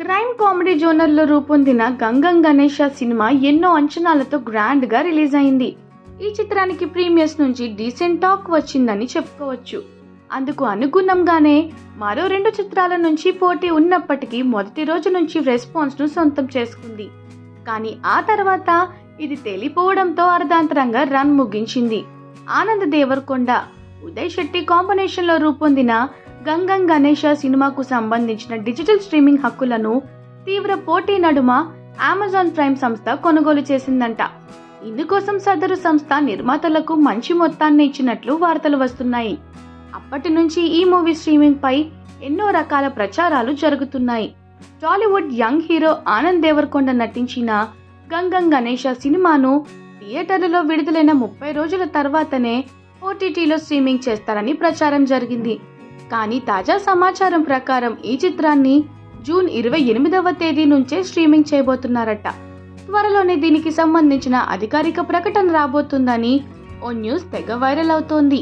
Crime comedy జోనర్లో రూపొందిన Gangam Ganesha cinema ఎన్నో అంచనాలతో గ్రాండ్గా రిలీజ్ అయింది. ఈ చిత్రానికి ప్రీమియర్స్ నుంచి డీసెంట్ టాక్ వచ్చిందని చెప్పుకోవచ్చు. అందుకు అనుగుణంగానే మరో రెండు చిత్రాల నుంచి పోటీ ఉన్నప్పటికీ మొదటి రోజు నుంచి రెస్పాన్స్ను సొంతం చేసుకుంది. కానీ ఆ తర్వాత ఇది తేలిపోవడంతో అర్ధాంతరంగా రన్ ముగించింది. ఆనంద్ దేవరకొండ ఉదయ్ శెట్టి కాంబినేషన్లో రూపొందిన గంగం గణేష సినిమాకు సంబంధించిన డిజిటల్ స్ట్రీమింగ్ హక్కులను తీవ్ర పోటీ నడుమ అమెజాన్ ప్రైమ్ సంస్థ కొనుగోలు చేసిందంట. ఇందుకోసం సదరు సంస్థ నిర్మాతలకు మంచి మొత్తాన్ని ఇచ్చినట్లు వార్తలు వస్తున్నాయి. అప్పటి నుంచి ఈ మూవీ స్ట్రీమింగ్ పై ఎన్నో రకాల ప్రచారాలు జరుగుతున్నాయి. Tollywood young hero Anand Deverakonda నటించిన గంగం గణేష సినిమాను థియేటర్లలో విడుదలైన ముప్పై రోజుల తర్వాతనే ఓటీటీలో స్ట్రీమింగ్ చేస్తారని ప్రచారం జరిగింది. కానీ తాజా సమాచారం ప్రకారం ఈ చిత్రాన్ని జూన్ ఇరవై ఎనిమిదవ తేదీ నుంచే స్ట్రీమింగ్ చేయబోతున్నారట. త్వరలోనే దీనికి సంబంధించిన అధికారిక ప్రకటన రాబోతుందని ఓ న్యూస్ తెగ వైరల్ అవుతోంది.